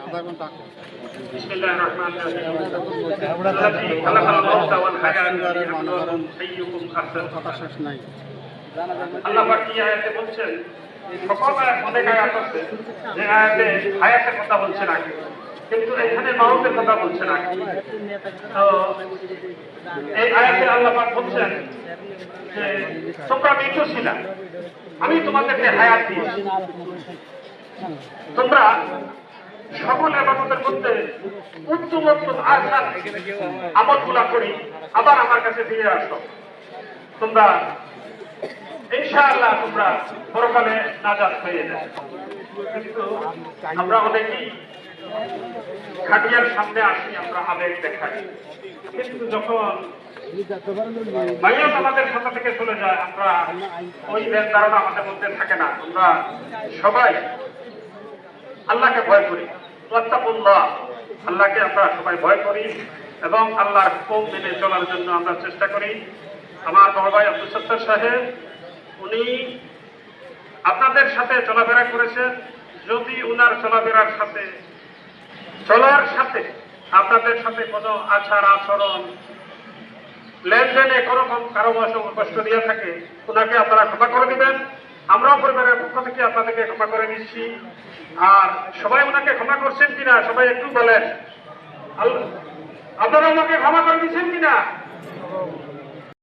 আধা ঘণ্টা কথা শেষ নাই আল্লাহ বলছেন? সকল আয়াত অনেক আয়াত আছে যে আয়াতে আয়াতের কথা বলছেন আগে। কিন্তু এখানে মাউতের কথা বলছেন আগে তো এই আয়াতে আল্লাহ পাক বলছেন যে, তোমরা মৃত্যু ছিলা আমি তোমাদেরকে হায়াত দিয়েছি। তোমরা সকল আবাদতের মধ্যে উত্তম উত্তম আসার আমলগুলা করি, আবার আমার কাছে ফিরে আসো। তোমরা ইনশাআল্লাহ তোমরা পরকালে নাজাত হয়ে যাবে। কিন্তু আমরা অনেকেই খাটিয়ার সামনে আসি, আমরা আবেগ দেখাই। কিন্তু যখন আমাদের সাথে থেকে চলে যায়, আমরা ওই ধারণা আমাদের মধ্যে থাকে না। আমরা সবাই আল্লাহকে ভয় করি। আল্লাহকে আমরা সবাই ভয় করি এবং আল্লাহর হুকুম মেনে চলার জন্য আমরা চেষ্টা করি। আমার বড় ভাই আব্দুল সত্তর সাহেব, উনি আপনাদের সাথে চলাফেরা করেছেন। যদি উনার চলাফেরার সাথে চলার সাথে আপনাদের সাথে কোনো আচার আচরণ, লেনদেনে কোনোরকম কারও বয়স কষ্ট দিয়ে থাকে, ওনাকে আপনারা ক্ষমা করে দিবেন। আমরাও পরিবারের পক্ষ থেকে আপনাদেরকে ক্ষমা করে নিচ্ছি। আর সবাই ওনাকে ক্ষমা করছেন কিনা, সবাই একটু বলেন। আপনারা ওনাকে ক্ষমা করে দিচ্ছেন কিনা?